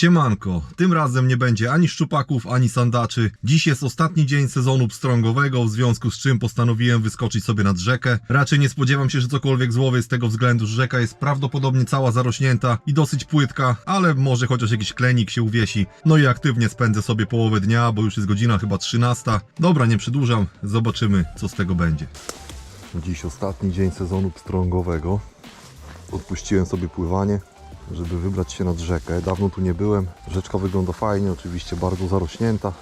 Siemanko, tym razem nie będzie ani szczupaków, ani sandaczy. Dziś jest ostatni dzień sezonu pstrągowego, w związku z czym postanowiłem wyskoczyć sobie nad rzekę. Raczej nie spodziewam się, że cokolwiek złowię z tego względu, że rzeka jest prawdopodobnie cała zarośnięta i dosyć płytka, ale może chociaż jakiś klenik się uwiesi. No i aktywnie spędzę sobie połowę dnia, bo już jest godzina chyba 13. Dobra, nie przedłużam, zobaczymy co z tego będzie. Dziś ostatni dzień sezonu pstrągowego. Odpuściłem sobie pływanie, żeby wybrać się nad rzekę. Dawno tu nie byłem. Rzeczka wygląda fajnie, oczywiście bardzo zarośnięta,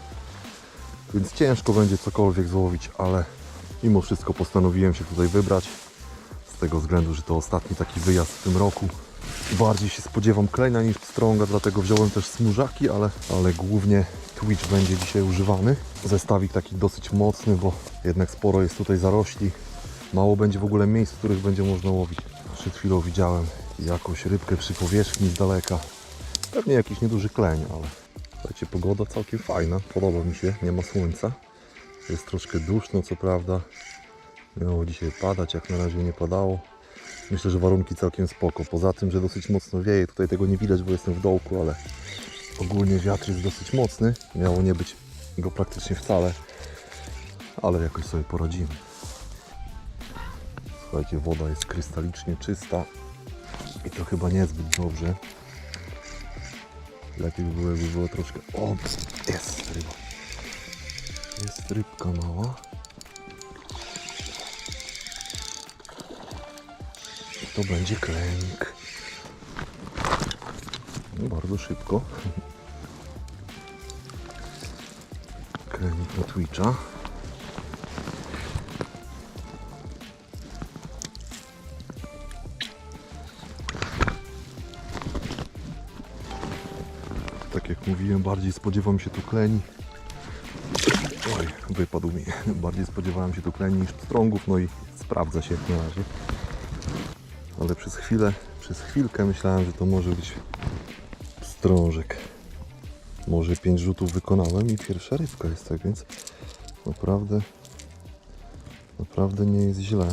więc ciężko będzie cokolwiek złowić, ale mimo wszystko postanowiłem się tutaj wybrać. Z tego względu, że to ostatni taki wyjazd w tym roku. Bardziej się spodziewam klenia niż pstrąga, dlatego wziąłem też smużaki, ale, ale głównie Twitch będzie dzisiaj używany. Zestawik taki dosyć mocny, bo jednak sporo jest tutaj zarośli. Mało będzie w ogóle miejsc, w których będzie można łowić. Przed chwilą widziałem jakąś rybkę przy powierzchni z daleka. Pewnie jakiś nieduży kleń, ale słuchajcie, pogoda całkiem fajna. Podoba mi się, nie ma słońca. Jest troszkę duszno, co prawda. Miało dzisiaj padać, jak na razie nie padało. Myślę, że warunki całkiem spoko. Poza tym, że dosyć mocno wieje. Tutaj tego nie widać, bo jestem w dołku, ale ogólnie wiatr jest dosyć mocny. Miało nie być go praktycznie wcale, ale jakoś sobie poradzimy. Słuchajcie, woda jest krystalicznie czysta i to chyba niezbyt dobrze. Lepiej by było, jakby było troszkę... O, jest ryba. Jest rybka mała. I to będzie klęk. No, bardzo szybko. Klęk na Twitcha. Mówiłem, bardziej spodziewam się tu kleni. Oj, wypadł mi. Bardziej spodziewałem się tu kleni niż pstrągów, no i sprawdza się na razie. Ale przez chwilę, przez chwilkę myślałem, że to może być pstrążek. Może pięć rzutów wykonałem i pierwsza rybka jest, tak więc naprawdę, naprawdę nie jest źle.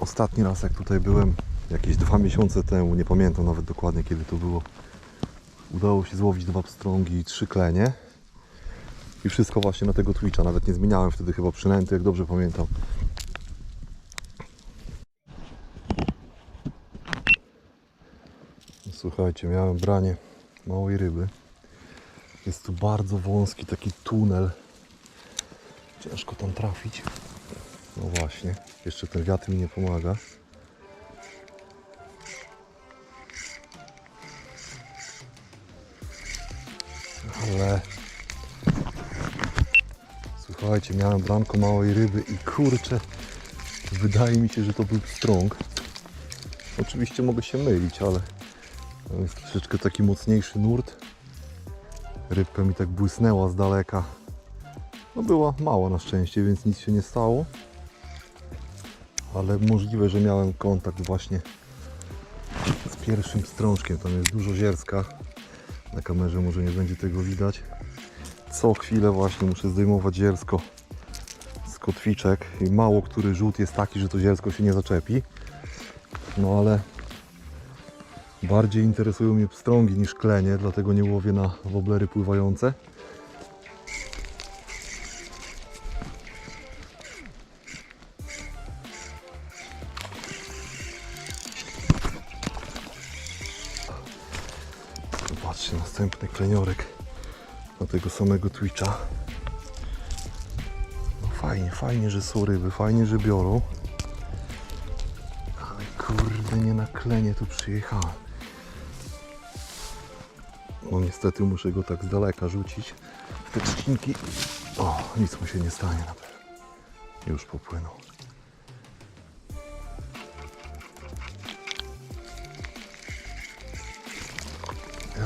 Ostatni raz jak tutaj byłem, jakieś dwa miesiące temu, nie pamiętam nawet dokładnie kiedy to było, udało się złowić dwa pstrągi i trzy klenie. I wszystko właśnie na tego Twitcha. Nawet nie zmieniałem wtedy chyba przynęty, jak dobrze pamiętam. Słuchajcie, miałem branie małej ryby. Jest tu bardzo wąski taki tunel. Ciężko tam trafić. No właśnie, jeszcze ten wiatr mi nie pomaga. Ale słuchajcie, miałem bramko małej ryby i kurczę, wydaje mi się, że to był pstrąg. Oczywiście mogę się mylić, ale jest troszeczkę taki mocniejszy nurt. Rybka mi tak błysnęła z daleka. No była mała na szczęście, więc nic się nie stało. Ale możliwe, że miałem kontakt właśnie z pierwszym strążkiem. Tam jest dużo zierska. Na kamerze może nie będzie tego widać. Co chwilę właśnie muszę zdejmować ziersko z kotwiczek i mało który rzut jest taki, że to ziersko się nie zaczepi. No ale bardziej interesują mnie pstrągi niż klenie, dlatego nie łowię na woblery pływające. Następny kleniorek na tego samego Twitcha. No fajnie, fajnie, że są ryby, fajnie, że biorą. Ale kurde, nie na klenie tu przyjechałem. No niestety muszę go tak z daleka rzucić w te trzcinki. O, nic mu się nie stanie na pewno. Już popłynął.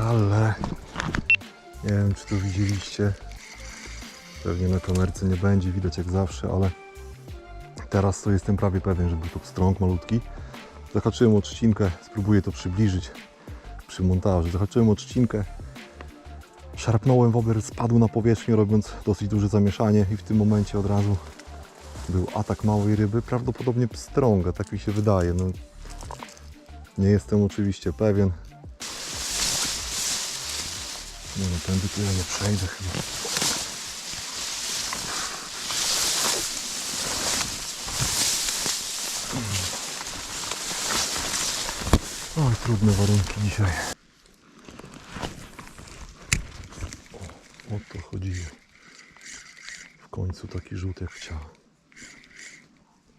Ale nie wiem czy to widzieliście. Pewnie na kamerce nie będzie widać jak zawsze, ale teraz to jestem prawie pewien, że był to pstrąg malutki. Zahaczyłem o trzcinkę, spróbuję to przybliżyć przy montażu. Zahaczyłem o trzcinkę, szarpnąłem wober, spadł na powierzchnię, robiąc dosyć duże zamieszanie i w tym momencie od razu był atak małej ryby, prawdopodobnie pstrąga, tak mi się wydaje. No, nie jestem oczywiście pewien, Nie no, tędy tu ja nie przejdę chyba. Oj, trudne warunki dzisiaj. O, o to chodziło. W końcu taki rzut jak chciałem.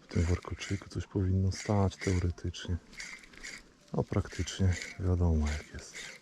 W tym warkoczyku coś powinno stać teoretycznie. A praktycznie wiadomo jak jest.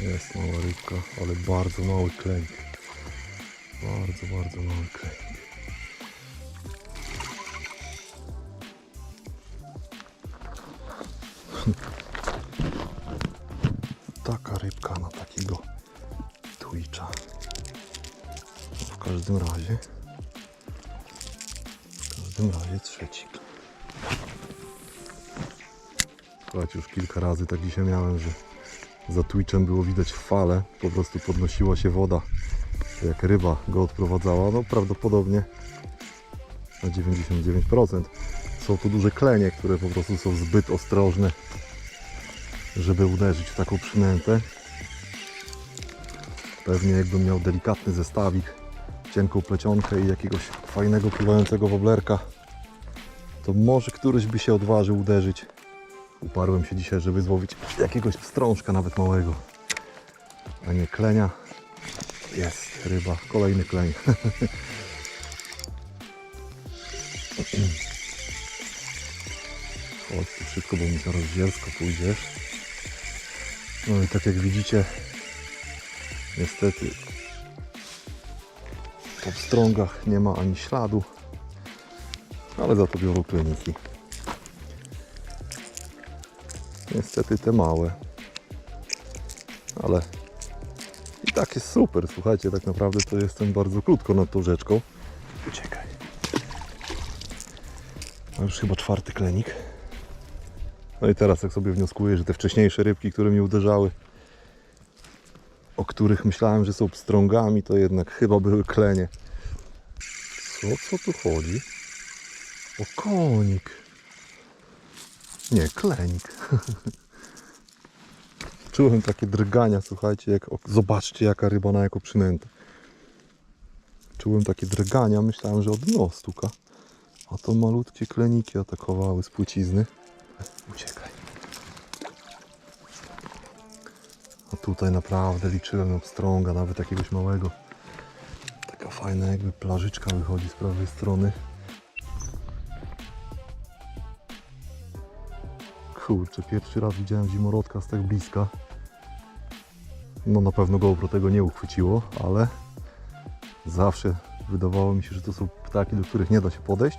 Jest mała rybka, ale bardzo mały klęk. Bardzo, bardzo mały klęk. Taka rybka na takiego Twitcha. W każdym razie, w każdym razie trzecik. Słuchajcie, już kilka razy tak dzisiaj miałem, że za Twitchem było widać fale, po prostu podnosiła się woda, jak ryba go odprowadzała, no prawdopodobnie na 99%. Są tu duże klenie, które po prostu są zbyt ostrożne, żeby uderzyć w taką przynętę. Pewnie jakbym miał delikatny zestawik, cienką plecionkę i jakiegoś fajnego pływającego woblerka, to może któryś by się odważył uderzyć. Uparłem się dzisiaj, żeby złowić jakiegoś pstrążka, nawet małego. A nie klenia. Jest ryba, kolejny kleń. Chodź tu szybko, bo mi zaraz zielsko pójdziesz. No i tak jak widzicie, niestety po pstrągach nie ma ani śladu, ale za to biorą kleniki. Niestety te małe. Ale i tak jest super. Słuchajcie, tak naprawdę to jestem bardzo krótko nad tą rzeczką. Uciekaj. Już chyba czwarty klenik. No i teraz jak sobie wnioskuję, że te wcześniejsze rybki, które mi uderzały, o których myślałem, że są pstrągami, to jednak chyba były klenie. Co, co tu chodzi? O konik. Nie, klenik. Czułem takie drgania, słuchajcie, jak, zobaczcie jaka ryba na jaką przynętę. Czułem takie drgania, myślałem, że od dno stuka. A to malutkie kleniki atakowały z płycizny. Uciekaj. A tutaj naprawdę liczyłem na pstrąga, nawet jakiegoś małego. Taka fajna jakby plażyczka wychodzi z prawej strony. Kurczę, pierwszy raz widziałem zimorodka z tak bliska. No na pewno GoPro tego nie uchwyciło, ale zawsze wydawało mi się, że to są ptaki, do których nie da się podejść.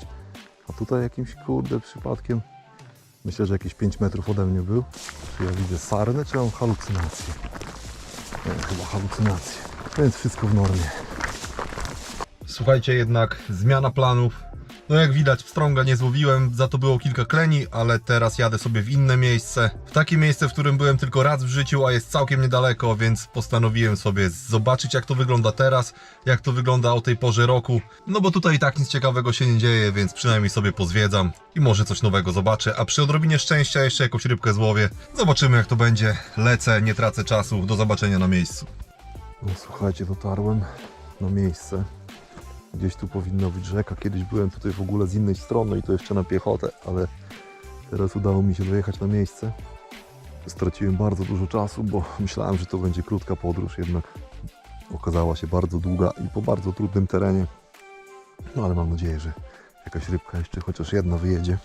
A tutaj jakimś kurde przypadkiem, myślę, że jakieś 5 metrów ode mnie był. Czy ja widzę sarnę, czy mam halucynację? Nie, chyba halucynację. Więc wszystko w normie. Słuchajcie, jednak zmiana planów. No jak widać, pstrąga nie złowiłem, za to było kilka kleni, ale teraz jadę sobie w inne miejsce. W takie miejsce, w którym byłem tylko raz w życiu, a jest całkiem niedaleko, więc postanowiłem sobie zobaczyć jak to wygląda teraz, jak to wygląda o tej porze roku. No bo tutaj i tak nic ciekawego się nie dzieje, więc przynajmniej sobie pozwiedzam i może coś nowego zobaczę. A przy odrobinie szczęścia jeszcze jakąś rybkę złowię. Zobaczymy jak to będzie. Lecę, nie tracę czasu. Do zobaczenia na miejscu. No słuchajcie, dotarłem na miejsce. Gdzieś tu powinna być rzeka. Kiedyś byłem tutaj w ogóle z innej strony i to jeszcze na piechotę, ale teraz udało mi się dojechać na miejsce. Straciłem bardzo dużo czasu, bo myślałem, że to będzie krótka podróż, jednak okazała się bardzo długa i po bardzo trudnym terenie. No ale mam nadzieję, że jakaś rybka jeszcze chociaż jedna wyjedzie.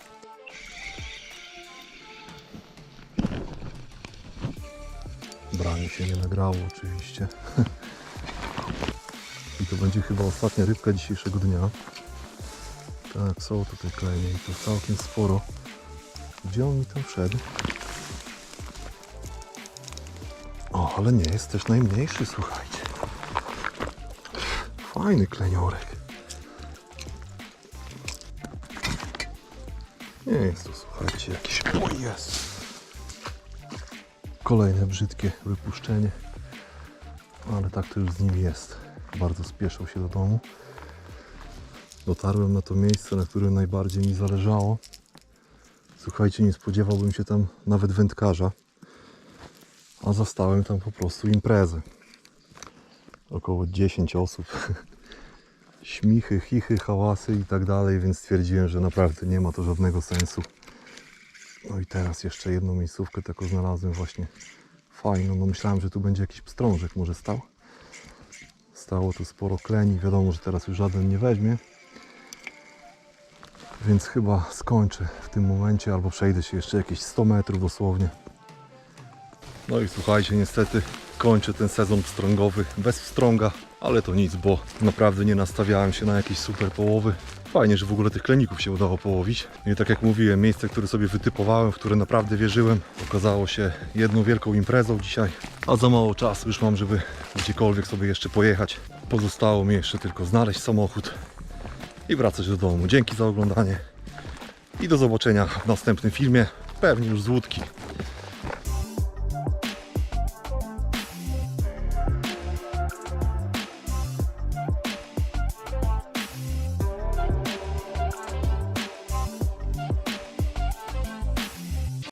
Branie się nie nagrało oczywiście. To będzie chyba ostatnia rybka dzisiejszego dnia. Tak, są tutaj klenie i to całkiem sporo. Gdzie on mi tam wszedł? O, ale nie jest też najmniejszy, słuchajcie. Fajny kleniorek. Nie jest to, słuchajcie, jakiś... O jest! Kolejne brzydkie wypuszczenie. Ale tak to już z nim jest. Bardzo spieszał się do domu. Dotarłem na to miejsce, na którym najbardziej mi zależało. Słuchajcie, nie spodziewałbym się tam nawet wędkarza. A zastałem tam po prostu imprezę. Około 10 osób. Śmichy, chichy, hałasy i tak dalej, więc stwierdziłem, że naprawdę nie ma to żadnego sensu. No i teraz jeszcze jedną miejscówkę taką znalazłem właśnie fajną. No myślałem, że tu będzie jakiś pstrążek może stał. Stało tu sporo kleni, wiadomo, że teraz już żaden nie weźmie. Więc chyba skończę w tym momencie, albo przejdę się jeszcze jakieś 100 metrów dosłownie. No i słuchajcie, niestety kończę ten sezon pstrągowy bez pstrąga, ale to nic, bo naprawdę nie nastawiałem się na jakieś super połowy. Fajnie, że w ogóle tych kleników się udało połowić. I tak jak mówiłem, miejsce, które sobie wytypowałem, w które naprawdę wierzyłem, okazało się jedną wielką imprezą dzisiaj. A za mało czasu już mam, żeby gdziekolwiek sobie jeszcze pojechać. Pozostało mi jeszcze tylko znaleźć samochód i wracać do domu. Dzięki za oglądanie i do zobaczenia w następnym filmie, pewnie już z łódki.